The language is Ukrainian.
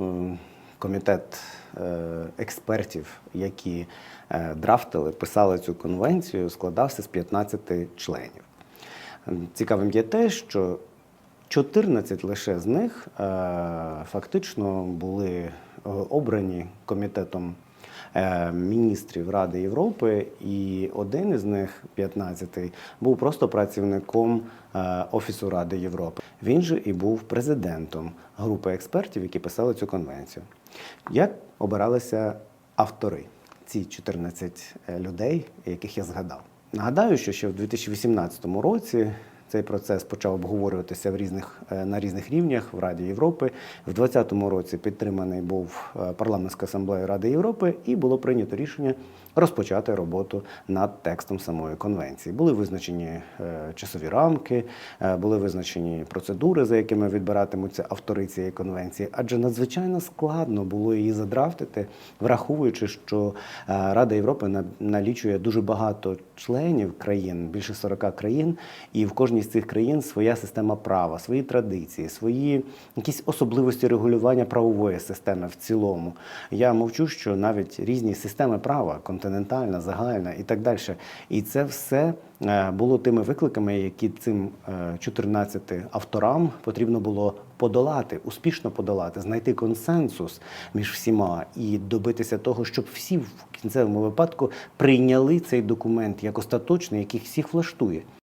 е, комітет е, експертів, які е, драфтили, писали цю конвенцію, складався з 15 членів. Цікавим є те, що 14 лише з них е, фактично були обрані комітетом міністрів Ради Європи, і один із них, 15-й, був просто працівником е, Офісу Ради Європи. Він же і був президентом групи експертів, які писали цю конвенцію. Як обиралися автори, ці 14 людей, яких я згадав? Нагадаю, що ще в 2018 році цей процес почав обговорюватися в різних, е, на різних рівнях в Раді Європи. В 2020 році підтриманий був е, парламентська асамблея Ради Європи, і було прийнято рішення розпочати роботу над текстом самої конвенції. Були визначені е, часові рамки, були визначені процедури, за якими відбиратимуться автори цієї конвенції, адже надзвичайно складно було її задрафтити, враховуючи, що Рада Європи на- налічує дуже багато членів країн, більше 40 країн, і в кожній з цих країн своя система права, свої традиції, свої якісь особливості регулювання правової системи в цілому. Я мовчу, що навіть різні системи права, континентальна, загальна і так далі. І це все е, було тими викликами, які цим е, 14 авторам потрібно було подолати, успішно подолати, знайти консенсус між всіма і добитися того, щоб всі в кінцевому випадку прийняли цей документ як остаточний, який всіх влаштує.